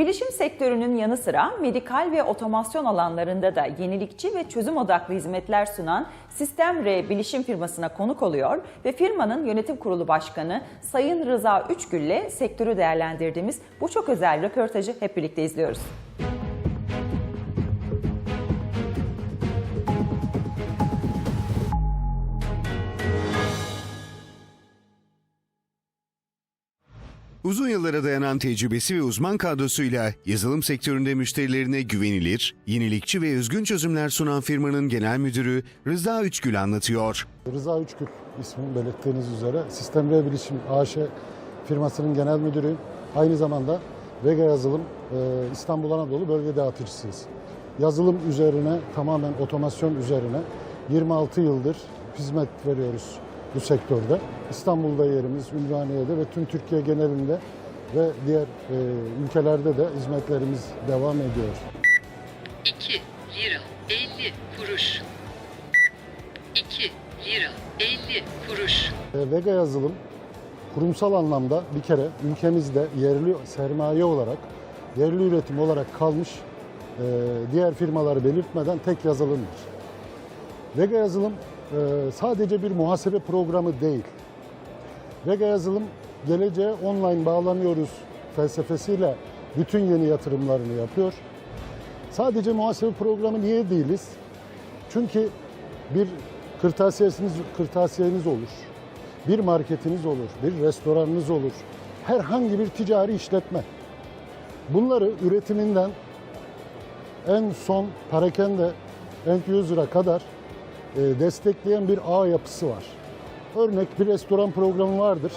Bilişim sektörünün yanı sıra medikal ve otomasyon alanlarında da yenilikçi ve çözüm odaklı hizmetler sunan Sistem R bilişim firmasına konuk oluyor ve firmanın yönetim kurulu başkanı Sayın Rıza Üçgül ile sektörü değerlendirdiğimiz bu çok özel röportajı hep birlikte izliyoruz. Uzun yıllara dayanan tecrübesi ve uzman kadrosuyla yazılım sektöründe müşterilerine güvenilir, yenilikçi ve özgün çözümler sunan firmanın genel müdürü Rıza Üçgül anlatıyor. Rıza Üçgül ismini belirttiğiniz üzere Sistem R Bilişim AŞ firmasının genel müdürüyüm. Aynı zamanda Vega Yazılım e, İstanbul Anadolu bölge dağıtıcısıyız. Yazılım üzerine tamamen otomasyon üzerine 26 yıldır hizmet veriyoruz bu sektörde. İstanbul'da yerimiz, Ümraniye'de ve tüm Türkiye genelinde ve diğer e, ülkelerde de hizmetlerimiz devam ediyor. 2 lira 50 kuruş. 2 lira 50 kuruş. E, Vega yazılım kurumsal anlamda bir kere ülkemizde yerli sermaye olarak, yerli üretim olarak kalmış e, diğer firmaları belirtmeden tek yazılımdır. Vega yazılım sadece bir muhasebe programı değil. Vega yazılım geleceğe online bağlanıyoruz felsefesiyle bütün yeni yatırımlarını yapıyor. Sadece muhasebe programı niye değiliz? Çünkü bir kırtasiyeniz, kırtasiyeniz olur, bir marketiniz olur, bir restoranınız olur, herhangi bir ticari işletme. Bunları üretiminden en son parakende end user'a kadar destekleyen bir ağ yapısı var. Örnek bir restoran programı vardır.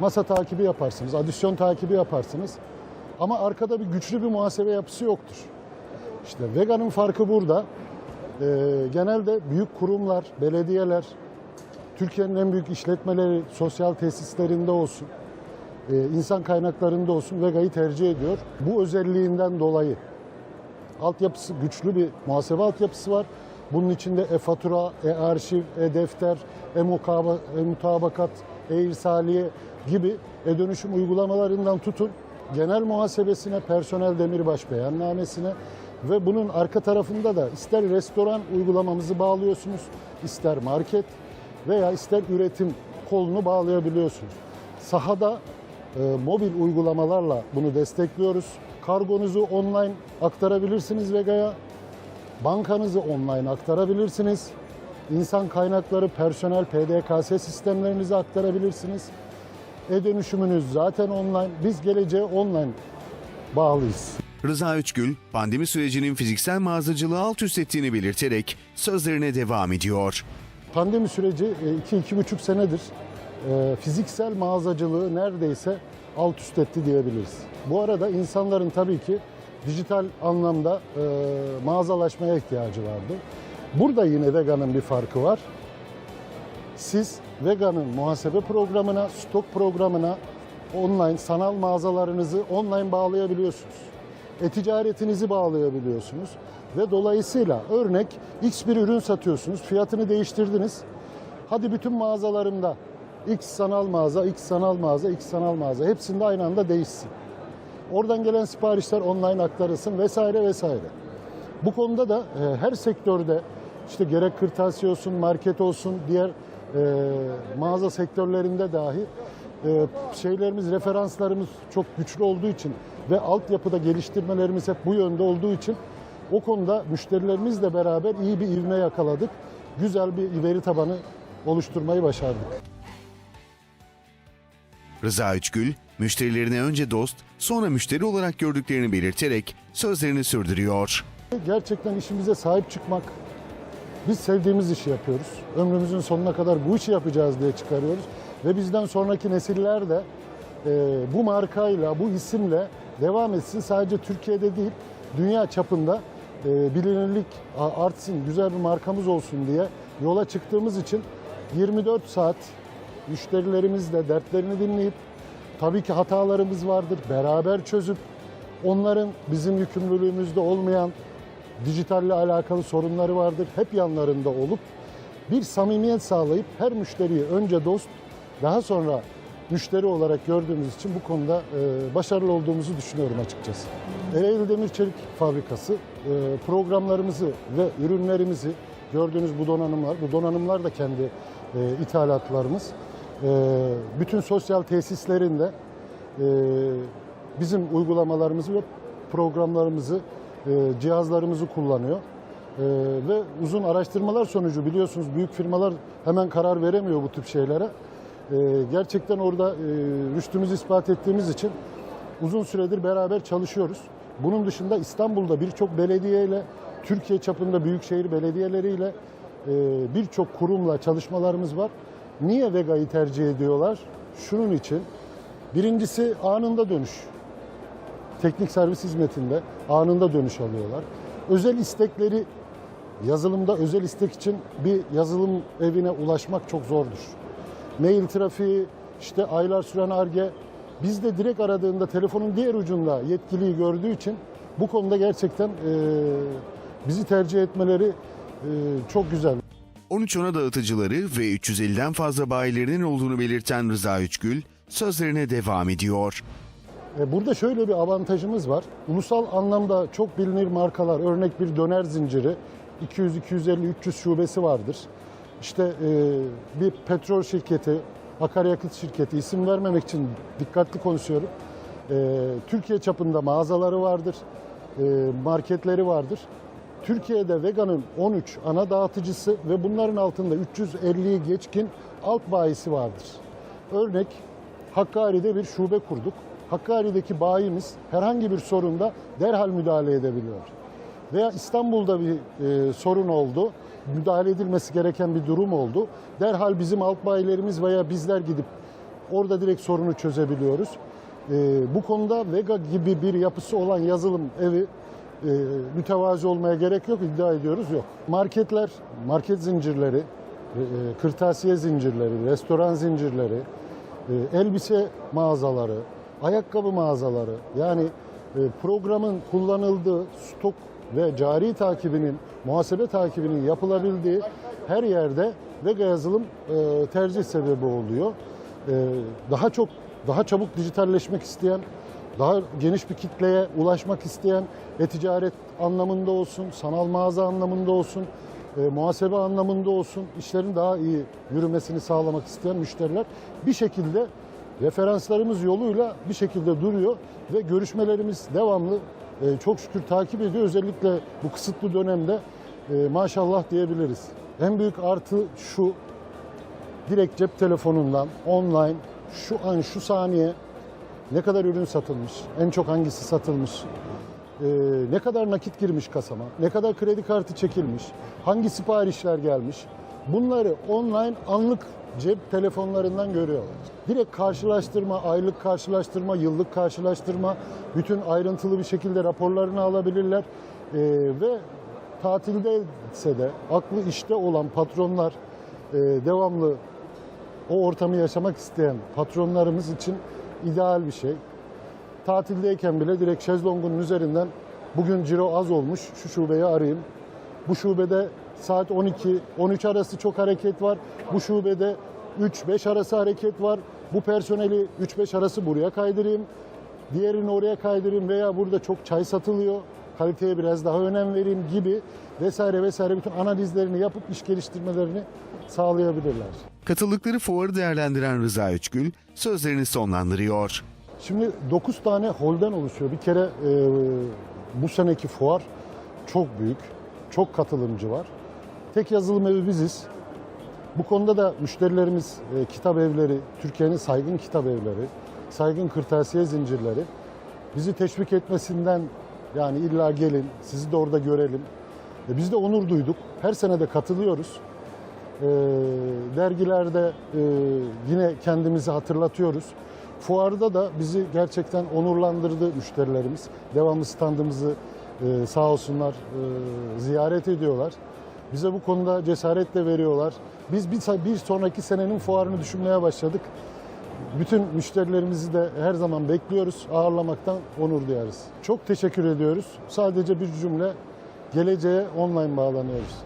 Masa takibi yaparsınız, adisyon takibi yaparsınız. Ama arkada bir güçlü bir muhasebe yapısı yoktur. İşte veganın farkı burada. Ee, genelde büyük kurumlar, belediyeler, Türkiye'nin en büyük işletmeleri, sosyal tesislerinde olsun, e, insan kaynaklarında olsun Vega'yı tercih ediyor. Bu özelliğinden dolayı altyapısı güçlü bir muhasebe altyapısı var. Bunun içinde e-fatura, e-arşiv, e-defter, e-mutabakat, e-irsaliye gibi e-dönüşüm uygulamalarından tutun genel muhasebesine, personel demirbaş beyannamesine ve bunun arka tarafında da ister restoran uygulamamızı bağlıyorsunuz, ister market veya ister üretim kolunu bağlayabiliyorsunuz. Sahada e, mobil uygulamalarla bunu destekliyoruz. Kargonuzu online aktarabilirsiniz Vega'ya. Bankanızı online aktarabilirsiniz. İnsan kaynakları, personel, PDKS sistemlerinizi aktarabilirsiniz. E-dönüşümünüz zaten online. Biz geleceğe online bağlıyız. Rıza Üçgül, pandemi sürecinin fiziksel mağazacılığı alt üst ettiğini belirterek sözlerine devam ediyor. Pandemi süreci 2-2,5 senedir e, fiziksel mağazacılığı neredeyse alt üst etti diyebiliriz. Bu arada insanların tabii ki dijital anlamda e, mağazalaşmaya ihtiyacı vardı. Burada yine Vega'nın bir farkı var. Siz Vega'nın muhasebe programına, stok programına, online sanal mağazalarınızı online bağlayabiliyorsunuz. E-ticaretinizi bağlayabiliyorsunuz. Ve dolayısıyla örnek X bir ürün satıyorsunuz, fiyatını değiştirdiniz. Hadi bütün mağazalarımda X sanal mağaza, X sanal mağaza, X sanal mağaza hepsinde aynı anda değişsin. Oradan gelen siparişler online aktarılsın vesaire vesaire. Bu konuda da e, her sektörde işte gerek kırtasiye olsun, market olsun, diğer e, mağaza sektörlerinde dahi e, şeylerimiz, referanslarımız çok güçlü olduğu için ve altyapıda geliştirmelerimiz hep bu yönde olduğu için o konuda müşterilerimizle beraber iyi bir ivme yakaladık. Güzel bir veri tabanı oluşturmayı başardık. Rıza Üçgül, müşterilerine önce dost, sonra müşteri olarak gördüklerini belirterek sözlerini sürdürüyor. Gerçekten işimize sahip çıkmak, biz sevdiğimiz işi yapıyoruz. Ömrümüzün sonuna kadar bu işi yapacağız diye çıkarıyoruz. Ve bizden sonraki nesiller de e, bu markayla, bu isimle devam etsin. Sadece Türkiye'de değil, dünya çapında e, bilinirlik artsın, güzel bir markamız olsun diye yola çıktığımız için 24 saat müşterilerimizle dertlerini dinleyip tabii ki hatalarımız vardır, beraber çözüp onların bizim yükümlülüğümüzde olmayan dijitalle alakalı sorunları vardır. Hep yanlarında olup bir samimiyet sağlayıp her müşteriyi önce dost daha sonra müşteri olarak gördüğümüz için bu konuda e, başarılı olduğumuzu düşünüyorum açıkçası. Ereğli Demir Çelik Fabrikası e, programlarımızı ve ürünlerimizi gördüğünüz bu donanımlar, bu donanımlar da kendi e, ithalatlarımız. E, bütün sosyal tesislerinde e, bizim uygulamalarımızı ve programlarımızı, e, cihazlarımızı kullanıyor. E, ve uzun araştırmalar sonucu biliyorsunuz büyük firmalar hemen karar veremiyor bu tip şeylere. Gerçekten orada e, rüştümüzü ispat ettiğimiz için uzun süredir beraber çalışıyoruz. Bunun dışında İstanbul'da birçok belediyeyle, Türkiye çapında büyükşehir belediyeleriyle birçok kurumla çalışmalarımız var. Niye Vega'yı tercih ediyorlar? Şunun için. Birincisi anında dönüş teknik servis hizmetinde anında dönüş alıyorlar. Özel istekleri yazılımda özel istek için bir yazılım evine ulaşmak çok zordur. Mail trafiği, işte aylar süren arge bizde direkt aradığında telefonun diğer ucunda yetkiliyi gördüğü için bu konuda gerçekten e, bizi tercih etmeleri e, çok güzel. 13 ona dağıtıcıları ve 350'den fazla bayilerinin olduğunu belirten Rıza Üçgül sözlerine devam ediyor. E, Burada şöyle bir avantajımız var. Ulusal anlamda çok bilinir markalar, örnek bir döner zinciri, 200, 250, 300 şubesi vardır. İşte e, bir petrol şirketi, akaryakıt şirketi, isim vermemek için dikkatli konuşuyorum. E, Türkiye çapında mağazaları vardır, marketleri vardır. Türkiye'de Vega'nın 13 ana dağıtıcısı ve bunların altında 350'yi geçkin alt bayisi vardır. Örnek Hakkari'de bir şube kurduk. Hakkari'deki bayimiz herhangi bir sorunda derhal müdahale edebiliyor. Veya İstanbul'da bir e, sorun oldu, müdahale edilmesi gereken bir durum oldu. Derhal bizim alt bayilerimiz veya bizler gidip orada direkt sorunu çözebiliyoruz. E, bu konuda Vega gibi bir yapısı olan yazılım evi e, mütevazi olmaya gerek yok iddia ediyoruz yok. Marketler, market zincirleri, e, kırtasiye zincirleri, restoran zincirleri, e, elbise mağazaları, ayakkabı mağazaları yani e, programın kullanıldığı stok ve cari takibinin, muhasebe takibinin yapılabildiği her yerde Vega yazılım e, tercih sebebi oluyor. E, Daha çok, daha çabuk dijitalleşmek isteyen, daha geniş bir kitleye ulaşmak isteyen e-ticaret anlamında olsun, sanal mağaza anlamında olsun, e, muhasebe anlamında olsun işlerin daha iyi yürümesini sağlamak isteyen müşteriler bir şekilde referanslarımız yoluyla bir şekilde duruyor ve görüşmelerimiz devamlı e, çok şükür takip ediyor. Özellikle bu kısıtlı dönemde e, maşallah diyebiliriz. En büyük artı şu direkt cep telefonundan online şu an şu saniye ne kadar ürün satılmış, en çok hangisi satılmış, ee, ne kadar nakit girmiş kasama, ne kadar kredi kartı çekilmiş, hangi siparişler gelmiş. Bunları online anlık cep telefonlarından görüyorlar. Direkt karşılaştırma, aylık karşılaştırma, yıllık karşılaştırma, bütün ayrıntılı bir şekilde raporlarını alabilirler. Ee, ve tatilde ise de aklı işte olan patronlar e, devamlı o ortamı yaşamak isteyen patronlarımız için ideal bir şey. Tatildeyken bile direkt şezlongun üzerinden bugün ciro az olmuş şu şubeyi arayayım. Bu şubede saat 12-13 arası çok hareket var. Bu şubede 3-5 arası hareket var. Bu personeli 3-5 arası buraya kaydırayım. Diğerini oraya kaydırayım veya burada çok çay satılıyor. Kaliteye biraz daha önem vereyim gibi vesaire vesaire bütün analizlerini yapıp iş geliştirmelerini sağlayabilirler. Katıldıkları fuarı değerlendiren Rıza Üçgül sözlerini sonlandırıyor. Şimdi 9 tane holden oluşuyor. Bir kere e, bu seneki fuar çok büyük. Çok katılımcı var. Tek yazılım evi biziz. Bu konuda da müşterilerimiz e, kitap evleri, Türkiye'nin saygın kitap evleri, saygın kırtasiye zincirleri bizi teşvik etmesinden yani illa gelin, sizi de orada görelim. E, biz de onur duyduk. Her sene de katılıyoruz. E, dergilerde e, yine kendimizi hatırlatıyoruz. Fuarda da bizi gerçekten onurlandırdı müşterilerimiz. Devamlı standımızı e, sağ olsunlar e, ziyaret ediyorlar. Bize bu konuda cesaretle veriyorlar. Biz bir, bir sonraki senenin fuarını düşünmeye başladık. Bütün müşterilerimizi de her zaman bekliyoruz. Ağırlamaktan onur duyarız. Çok teşekkür ediyoruz. Sadece bir cümle geleceğe online bağlanıyoruz.